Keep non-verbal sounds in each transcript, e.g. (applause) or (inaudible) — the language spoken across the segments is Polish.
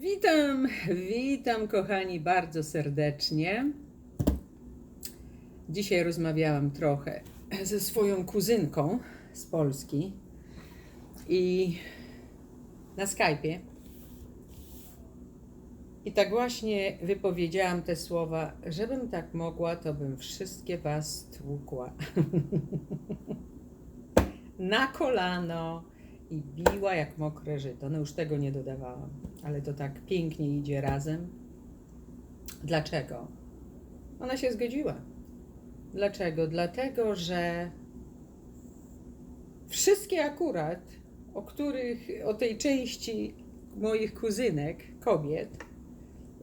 Witam, witam kochani bardzo serdecznie. Dzisiaj rozmawiałam trochę ze swoją kuzynką z Polski i na Skype'ie. I tak właśnie wypowiedziałam te słowa, żebym tak mogła, to bym wszystkie was tłukła. (laughs) na kolano i biła jak mokre żyto. No już tego nie dodawałam, ale to tak pięknie idzie razem. Dlaczego? Ona się zgodziła. Dlaczego? Dlatego, że wszystkie akurat, o których, o tej części moich kuzynek, kobiet,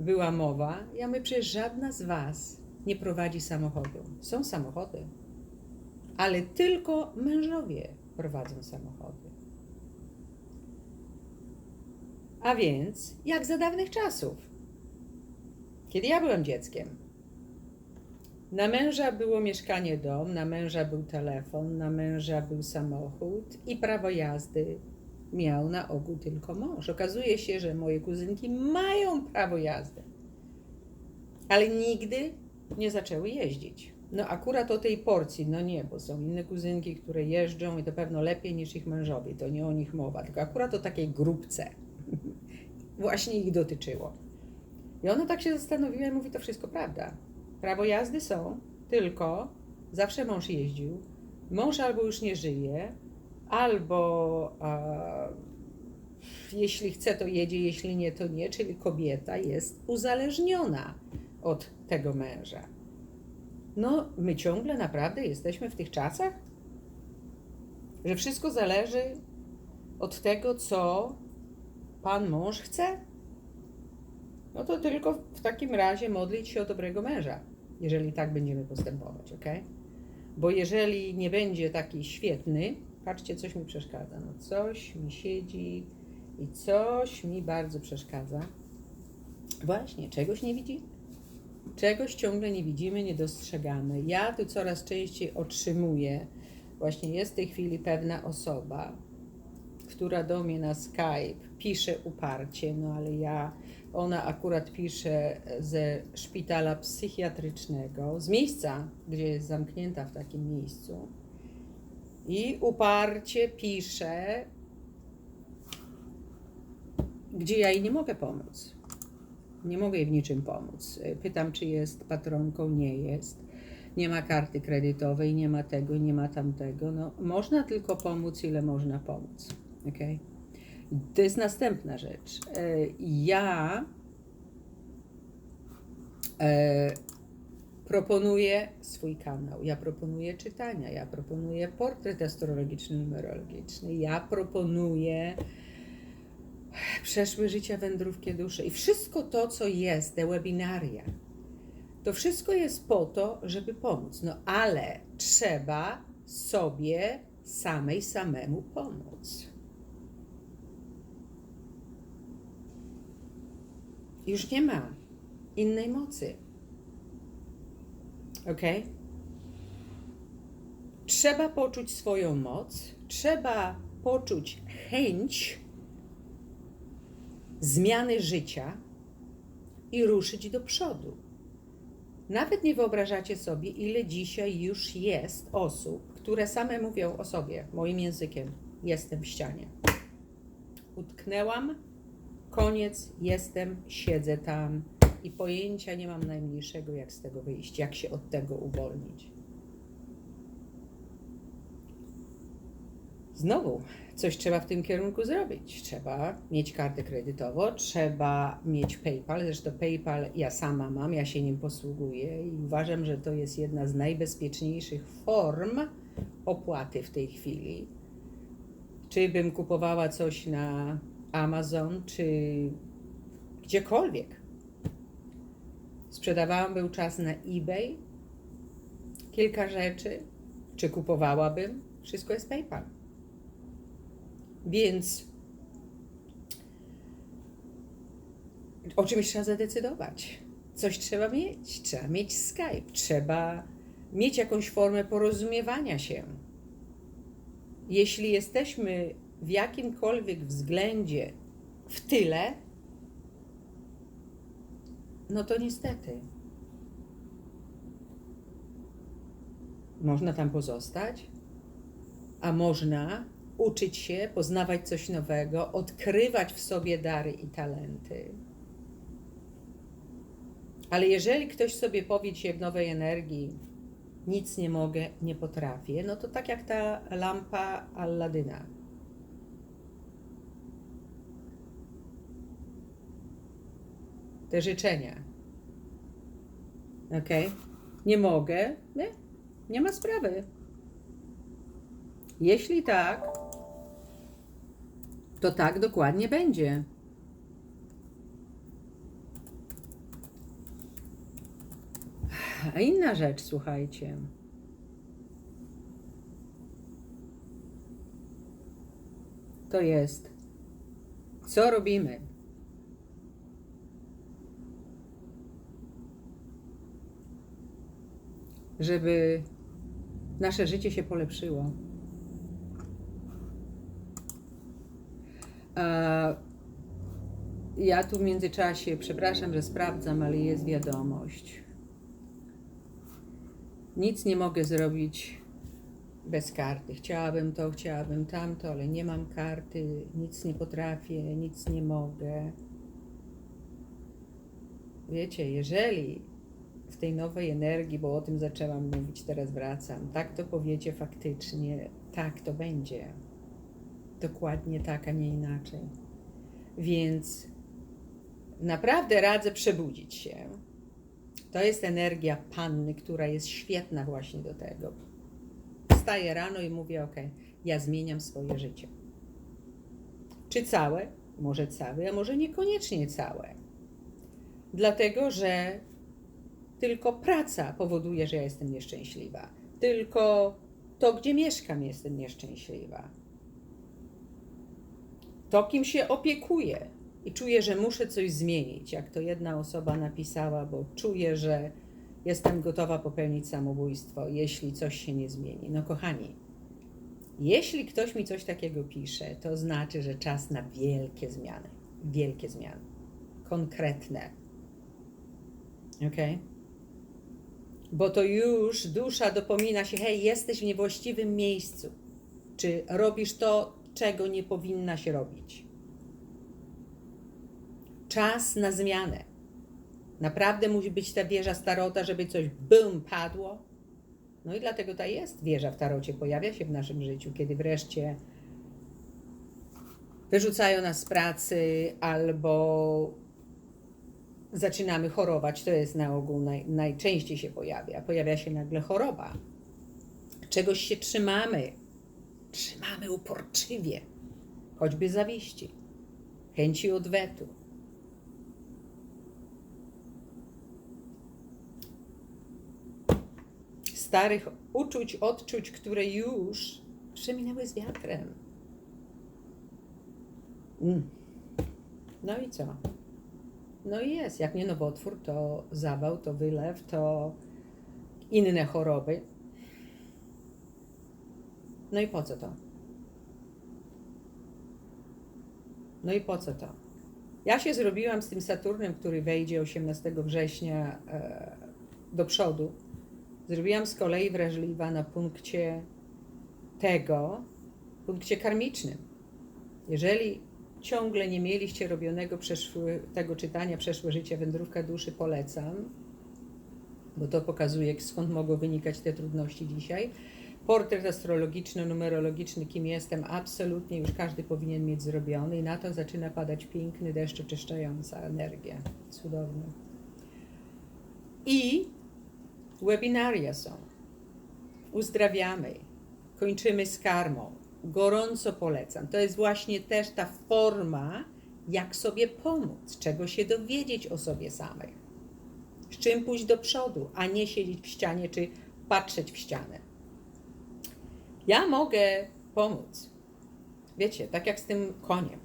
była mowa, ja my przecież żadna z was nie prowadzi samochodu. Są samochody, ale tylko mężowie prowadzą samochody. A więc, jak za dawnych czasów, kiedy ja byłem dzieckiem, na męża było mieszkanie dom, na męża był telefon, na męża był samochód i prawo jazdy miał na ogół tylko mąż. Okazuje się, że moje kuzynki mają prawo jazdy, ale nigdy nie zaczęły jeździć. No akurat o tej porcji, no nie, bo są inne kuzynki, które jeżdżą i to pewno lepiej niż ich mężowie, to nie o nich mowa, tylko akurat o takiej grupce właśnie ich dotyczyło. I ona tak się zastanowiła i mówi, to wszystko prawda. Prawo jazdy są, tylko zawsze mąż jeździł. Mąż albo już nie żyje, albo jeśli chce, to jedzie, jeśli nie, to nie, czyli kobieta jest uzależniona od tego męża. No, my ciągle naprawdę jesteśmy w tych czasach, że wszystko zależy od tego, co pan mąż chce. No to tylko w takim razie modlić się o dobrego męża, jeżeli tak będziemy postępować, ok? Bo jeżeli nie będzie taki świetny, patrzcie, coś mi przeszkadza. No coś mi siedzi i coś mi bardzo przeszkadza. Właśnie, czegoś nie widzimy. Czegoś ciągle nie widzimy, nie dostrzegamy. Ja tu coraz częściej otrzymuję, właśnie jest w tej chwili pewna osoba, która do mnie na Skype pisze uparcie, no ale ja, ona akurat pisze ze szpitala psychiatrycznego, z miejsca, gdzie jest zamknięta w takim miejscu i uparcie pisze, gdzie ja jej nie mogę pomóc. Nie mogę jej w niczym pomóc. Pytam, czy jest patronką, nie jest. Nie ma karty kredytowej, nie ma tego, nie ma tamtego. No, można tylko pomóc, ile można pomóc. Okay? To jest następna rzecz. E, ja e, proponuję swój kanał, ja proponuję czytania, ja proponuję portret astrologiczny, numerologiczny, ja proponuję przeszłe życia, wędrówki duszy i wszystko to, co jest, te webinaria. To wszystko jest po to, żeby pomóc. No ale trzeba sobie samej samemu pomóc. Już nie ma innej mocy. Ok? Trzeba poczuć swoją moc, trzeba poczuć chęć zmiany życia i ruszyć do przodu. Nawet nie wyobrażacie sobie, ile dzisiaj już jest osób, które same mówią o sobie moim językiem: Jestem w ścianie. Utknęłam, koniec, jestem, siedzę tam i pojęcia nie mam najmniejszego, jak z tego wyjść, jak się od tego uwolnić. Znowu, coś trzeba w tym kierunku zrobić. Trzeba mieć kartę kredytową, trzeba mieć PayPal. Zresztą PayPal ja sama mam, ja się nim posługuję i uważam, że to jest jedna z najbezpieczniejszych form opłaty w tej chwili. Czy bym kupowała coś na Amazon, czy gdziekolwiek. Sprzedawałam był czas na eBay kilka rzeczy, czy kupowałabym, wszystko jest PayPal. Więc o czymś trzeba zadecydować. Coś trzeba mieć. Trzeba mieć Skype, trzeba mieć jakąś formę porozumiewania się. Jeśli jesteśmy w jakimkolwiek względzie w tyle, no to niestety. Można tam pozostać, a można uczyć się, poznawać coś nowego, odkrywać w sobie dary i talenty. Ale jeżeli ktoś sobie powie się w nowej energii, nic nie mogę, nie potrafię, no to tak jak ta lampa Alladyna. Te życzenia. Ok? Nie mogę, nie? Nie ma sprawy. Jeśli tak, to tak dokładnie będzie. A inna rzecz, słuchajcie. To jest, co robimy? Żeby nasze życie się polepszyło. Ja tu w międzyczasie, przepraszam, że sprawdzam, ale jest wiadomość. Nic nie mogę zrobić bez karty. Chciałabym to, chciałabym tamto, ale nie mam karty, nic nie potrafię, nic nie mogę. Wiecie, jeżeli w tej nowej energii, bo o tym zaczęłam mówić, teraz wracam, tak to powiecie faktycznie, tak to będzie. Dokładnie tak, a nie inaczej. Więc naprawdę radzę przebudzić się. To jest energia panny, która jest świetna właśnie do tego. Wstaję rano i mówię: OK, ja zmieniam swoje życie. Czy całe? Może całe, a może niekoniecznie całe. Dlatego, że tylko praca powoduje, że ja jestem nieszczęśliwa. Tylko to, gdzie mieszkam, jestem nieszczęśliwa. To, kim się opiekuję i czuję, że muszę coś zmienić, jak to jedna osoba napisała, bo czuję, że jestem gotowa popełnić samobójstwo, jeśli coś się nie zmieni. No, kochani, jeśli ktoś mi coś takiego pisze, to znaczy, że czas na wielkie zmiany. Wielkie zmiany. Konkretne. Ok? Bo to już dusza dopomina się, hej, jesteś w niewłaściwym miejscu. Czy robisz to, czego nie powinna się robić? Czas na zmianę. Naprawdę musi być ta wieża starota, żeby coś bum padło. No i dlatego ta jest wieża w tarocie, pojawia się w naszym życiu, kiedy wreszcie wyrzucają nas z pracy albo zaczynamy chorować. To jest na ogół naj, najczęściej się pojawia. Pojawia się nagle choroba. Czegoś się trzymamy. Trzymamy uporczywie, choćby zawiści, chęci odwetu. starych uczuć, odczuć, które już przeminęły z wiatrem. Mm. No i co? No i jest. Jak nie nowotwór, to zawał, to wylew, to inne choroby. No i po co to? No i po co to? Ja się zrobiłam z tym Saturnem, który wejdzie 18 września e, do przodu Zrobiłam z kolei wrażliwa na punkcie tego, punkcie karmicznym. Jeżeli ciągle nie mieliście robionego przeszły, tego czytania Przeszłe życie, wędrówka duszy, polecam, bo to pokazuje, skąd mogą wynikać te trudności dzisiaj. Portret astrologiczny, numerologiczny, kim jestem, absolutnie już każdy powinien mieć zrobiony i na to zaczyna padać piękny deszcz oczyszczająca energia. Cudowny. I Webinaria są. Uzdrawiamy. Kończymy z karmą. Gorąco polecam. To jest właśnie też ta forma, jak sobie pomóc, czego się dowiedzieć o sobie samej. Z czym pójść do przodu, a nie siedzieć w ścianie czy patrzeć w ścianę. Ja mogę pomóc. Wiecie, tak jak z tym koniem.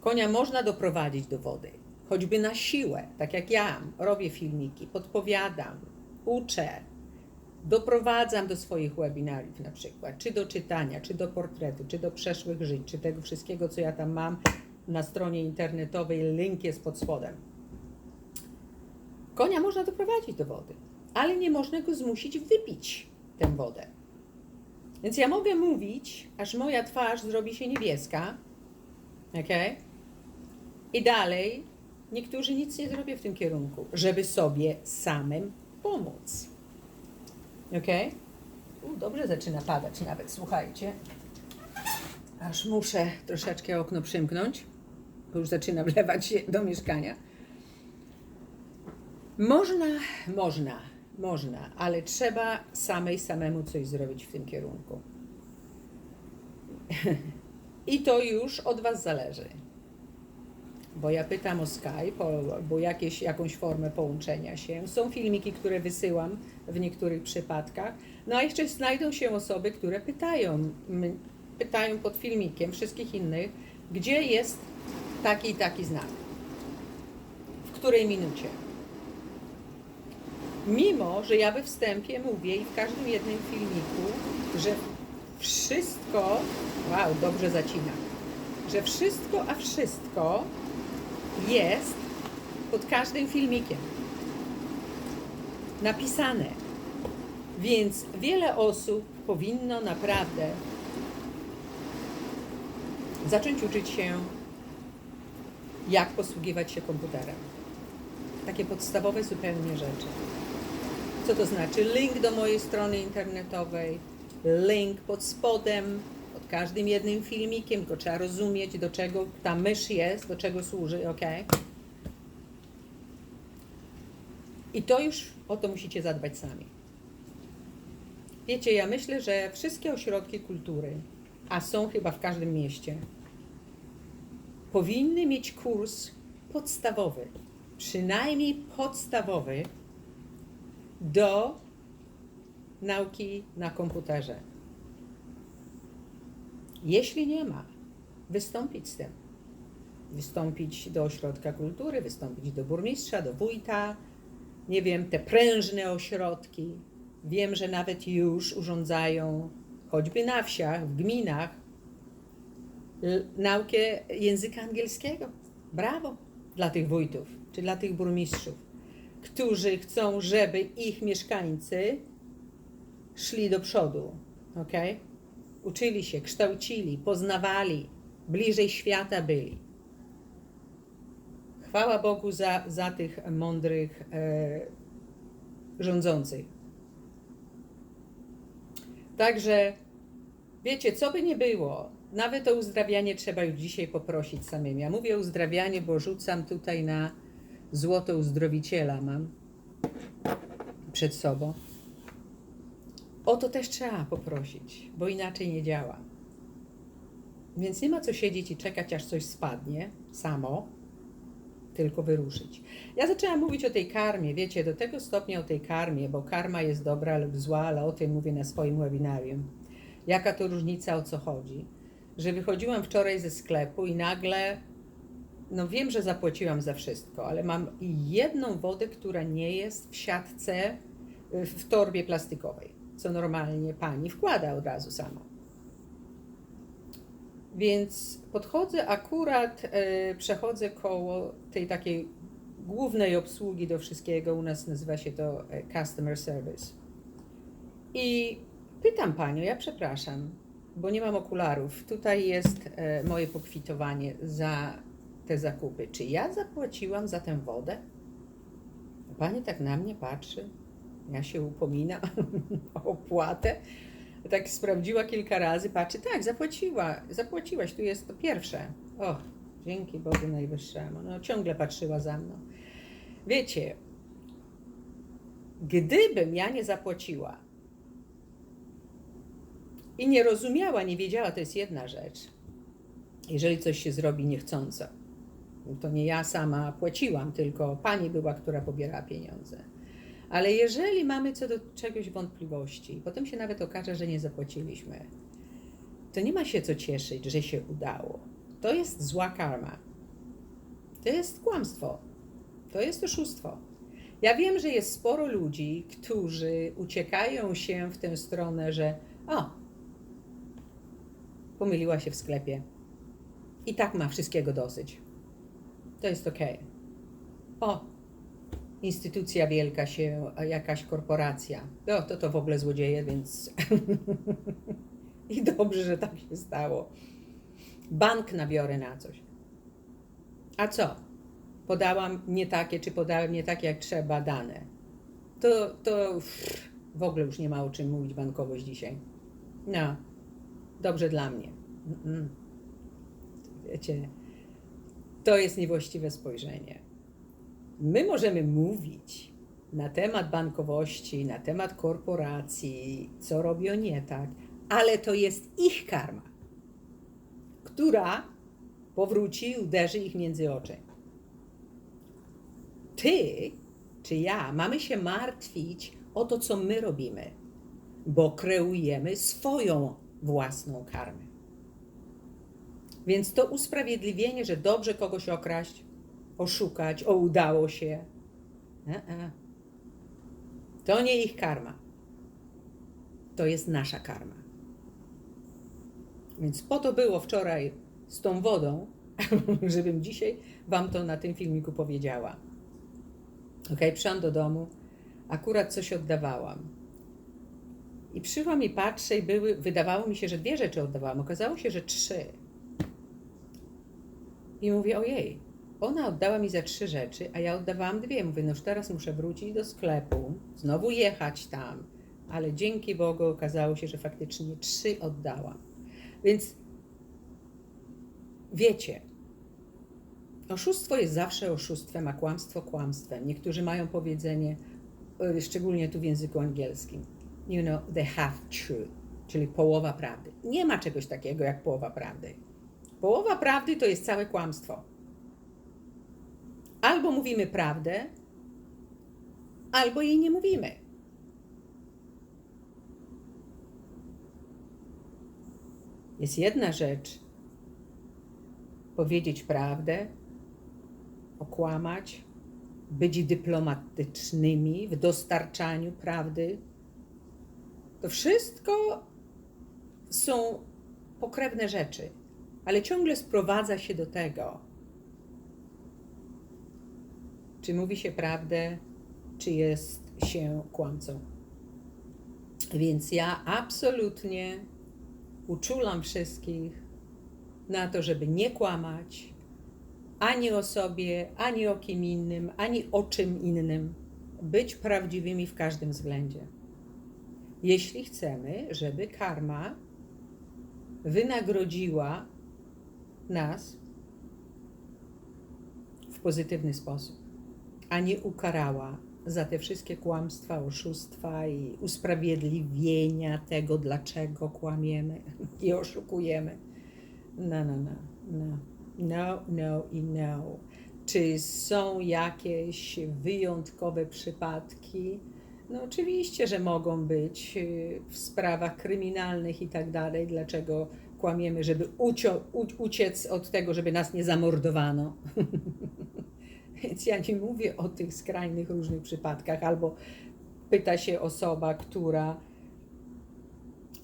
Konia można doprowadzić do wody, choćby na siłę, tak jak ja robię filmiki, podpowiadam, uczę, doprowadzam do swoich webinariów na przykład, czy do czytania, czy do portretu, czy do przeszłych żyć, czy tego wszystkiego, co ja tam mam na stronie internetowej, link jest pod spodem. Konia można doprowadzić do wody, ale nie można go zmusić wypić tę wodę. Więc ja mogę mówić, aż moja twarz zrobi się niebieska, ok? I dalej niektórzy nic nie zrobią w tym kierunku, żeby sobie samym pomóc. Ok? Dobrze zaczyna padać nawet, słuchajcie. Aż muszę troszeczkę okno przymknąć, bo już zaczyna (laughs) wlewać się do mieszkania. Można, można, można, ale trzeba samej samemu coś zrobić w tym kierunku. (laughs) I to już od Was zależy. Bo ja pytam o Skype, albo jakieś, jakąś formę połączenia się. Są filmiki, które wysyłam w niektórych przypadkach. No a jeszcze znajdą się osoby, które pytają, pytają pod filmikiem wszystkich innych, gdzie jest taki i taki znak. W której minucie. Mimo, że ja we wstępie mówię i w każdym jednym filmiku, że wszystko, wow, dobrze zacina, że wszystko, a wszystko jest pod każdym filmikiem napisane. Więc wiele osób powinno naprawdę zacząć uczyć się, jak posługiwać się komputerem. Takie podstawowe zupełnie rzeczy. Co to znaczy? Link do mojej strony internetowej, link pod spodem, pod każdym jednym filmikiem, tylko trzeba rozumieć, do czego ta mysz jest, do czego służy, ok? I to już o to musicie zadbać sami. Wiecie, ja myślę, że wszystkie ośrodki kultury, a są chyba w każdym mieście, powinny mieć kurs podstawowy, przynajmniej podstawowy, do nauki na komputerze. Jeśli nie ma, wystąpić z tym. Wystąpić do ośrodka kultury, wystąpić do burmistrza, do wójta, nie wiem, te prężne ośrodki. Wiem, że nawet już urządzają, choćby na wsiach, w gminach, naukę języka angielskiego. Brawo dla tych wójtów czy dla tych burmistrzów, którzy chcą, żeby ich mieszkańcy szli do przodu, ok? Uczyli się, kształcili, poznawali, bliżej świata byli. Chwała Bogu za, za tych mądrych e, rządzących. Także wiecie, co by nie było, nawet o uzdrawianie trzeba już dzisiaj poprosić samym. Ja mówię uzdrawianie, bo rzucam tutaj na złoto uzdrowiciela mam przed sobą. O to też trzeba poprosić, bo inaczej nie działa. Więc nie ma co siedzieć i czekać, aż coś spadnie samo, tylko wyruszyć. Ja zaczęłam mówić o tej karmie, wiecie, do tego stopnia o tej karmie, bo karma jest dobra lub zła, ale o tym mówię na swoim webinarium. Jaka to różnica, o co chodzi? Że wychodziłam wczoraj ze sklepu i nagle, no wiem, że zapłaciłam za wszystko, ale mam jedną wodę, która nie jest w siatce, w torbie plastikowej, co normalnie pani wkłada od razu sama. Więc podchodzę akurat, e, przechodzę koło tej takiej głównej obsługi do wszystkiego. U nas nazywa się to e, customer service. I pytam panią, ja przepraszam, bo nie mam okularów. Tutaj jest e, moje pokwitowanie za te zakupy. Czy ja zapłaciłam za tę wodę? Pani tak na mnie patrzy. Ja się upominam (laughs) o opłatę. Tak sprawdziła kilka razy, patrzy, tak, zapłaciła, zapłaciłaś, tu jest to pierwsze. O, dzięki Bogu Najwyższemu. No, ciągle patrzyła za mną. Wiecie, gdybym ja nie zapłaciła i nie rozumiała, nie wiedziała, to jest jedna rzecz. Jeżeli coś się zrobi niechcąco, to nie ja sama płaciłam, tylko pani była, która pobierała pieniądze. Ale jeżeli mamy co do czegoś wątpliwości, potem się nawet okaże, że nie zapłaciliśmy, to nie ma się co cieszyć, że się udało. To jest zła karma. To jest kłamstwo. To jest oszustwo. Ja wiem, że jest sporo ludzi, którzy uciekają się w tę stronę, że o, pomyliła się w sklepie. I tak ma wszystkiego dosyć. To jest ok. O, instytucja wielka się, jakaś korporacja. No, to to w ogóle złodzieje, więc (laughs) i dobrze, że tak się stało. Bank nabiorę na coś. A co? Podałam nie takie, czy podałem nie takie, jak trzeba dane. To, to pff, w ogóle już nie ma o czym mówić bankowość dzisiaj. No, dobrze dla mnie. Mm-mm. Wiecie, to jest niewłaściwe spojrzenie. My możemy mówić na temat bankowości, na temat korporacji, co robią nie tak, ale to jest ich karma, która powróci i uderzy ich między oczy. Ty czy ja mamy się martwić o to, co my robimy, bo kreujemy swoją własną karmę. Więc to usprawiedliwienie, że dobrze kogoś okraść, oszukać, o udało się. E-e. To nie ich karma. To jest nasza karma. Więc po to było wczoraj z tą wodą, (laughs) żebym dzisiaj Wam to na tym filmiku powiedziała. Ok, przyszłam do domu, akurat coś oddawałam. I przyszłam i patrzę i były, wydawało mi się, że dwie rzeczy oddawałam. Okazało się, że trzy. I mówię, ojej, ona oddała mi za trzy rzeczy, a ja oddawałam dwie. Mówię, no już teraz muszę wrócić do sklepu, znowu jechać tam. Ale dzięki Bogu okazało się, że faktycznie trzy oddałam. Więc wiecie, oszustwo jest zawsze oszustwem, a kłamstwo kłamstwem. Niektórzy mają powiedzenie, y, szczególnie tu w języku angielskim, you know, the half truth, czyli połowa prawdy. Nie ma czegoś takiego jak połowa prawdy. Połowa prawdy to jest całe kłamstwo. Albo mówimy prawdę, albo jej nie mówimy. Jest jedna rzecz powiedzieć prawdę, okłamać, być dyplomatycznymi w dostarczaniu prawdy. To wszystko są pokrewne rzeczy, ale ciągle sprowadza się do tego, czy mówi się prawdę, czy jest się kłamcą. Więc ja absolutnie uczulam wszystkich na to, żeby nie kłamać ani o sobie, ani o kim innym, ani o czym innym. Być prawdziwymi w każdym względzie. Jeśli chcemy, żeby karma wynagrodziła nas w pozytywny sposób, a nie ukarała za te wszystkie kłamstwa, oszustwa i usprawiedliwienia tego, dlaczego kłamiemy (laughs) i oszukujemy. No, no, no, no, no, no i no. Czy są jakieś wyjątkowe przypadki? No oczywiście, że mogą być y, w sprawach kryminalnych i tak dalej. Dlaczego kłamiemy, żeby uciec od tego, żeby nas nie zamordowano? (laughs) Więc ja nie mówię o tych skrajnych różnych przypadkach, albo pyta się osoba, która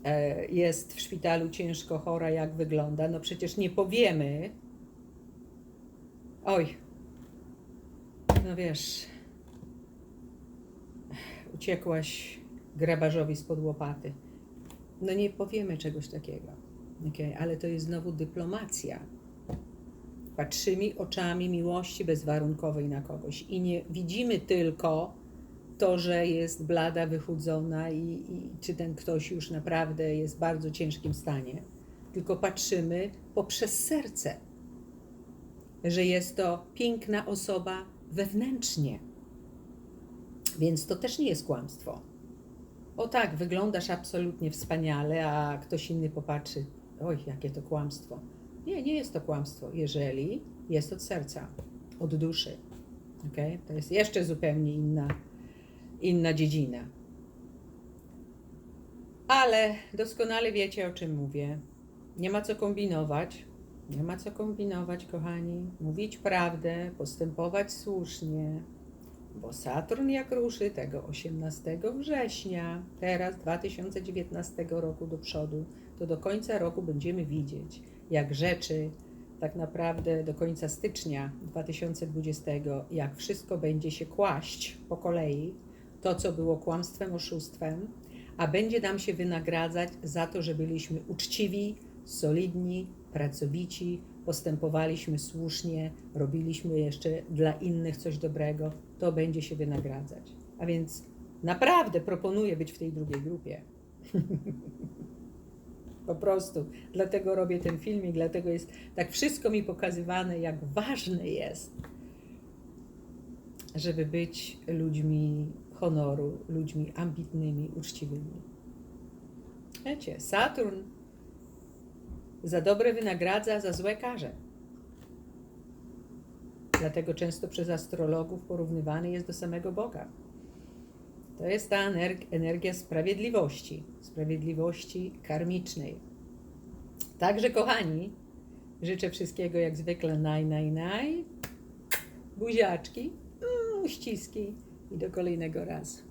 e, jest w szpitalu ciężko chora, jak wygląda. No przecież nie powiemy. Oj, no wiesz, uciekłaś grabarzowi spod łopaty. No nie powiemy czegoś takiego. Okay? Ale to jest znowu dyplomacja patrzymy oczami miłości bezwarunkowej na kogoś i nie widzimy tylko to, że jest blada, wychudzona i, i czy ten ktoś już naprawdę jest w bardzo ciężkim stanie, tylko patrzymy poprzez serce, że jest to piękna osoba wewnętrznie. Więc to też nie jest kłamstwo. O tak, wyglądasz absolutnie wspaniale, a ktoś inny popatrzy, oj, jakie to kłamstwo. Nie, nie jest to kłamstwo, jeżeli jest od serca, od duszy. Okay? To jest jeszcze zupełnie inna, inna dziedzina. Ale doskonale wiecie, o czym mówię. Nie ma co kombinować. Nie ma co kombinować, kochani. Mówić prawdę, postępować słusznie, bo Saturn jak ruszy tego 18 września, teraz 2019 roku do przodu, to do końca roku będziemy widzieć, jak rzeczy tak naprawdę do końca stycznia 2020, jak wszystko będzie się kłaść po kolei, to co było kłamstwem, oszustwem, a będzie nam się wynagradzać za to, że byliśmy uczciwi, solidni, pracowici, postępowaliśmy słusznie, robiliśmy jeszcze dla innych coś dobrego, to będzie się wynagradzać. A więc naprawdę proponuję być w tej drugiej grupie. (laughs) Po prostu. Dlatego robię ten filmik, dlatego jest tak wszystko mi pokazywane, jak ważne jest, żeby być ludźmi honoru, ludźmi ambitnymi, uczciwymi. Wiecie, Saturn za dobre wynagradza, za złe karze. Dlatego często przez astrologów porównywany jest do samego Boga. To jest ta energ- energia sprawiedliwości, sprawiedliwości karmicznej. Także, kochani, życzę wszystkiego jak zwykle naj, naj, naj. Buziaczki, mm, uściski i do kolejnego razu.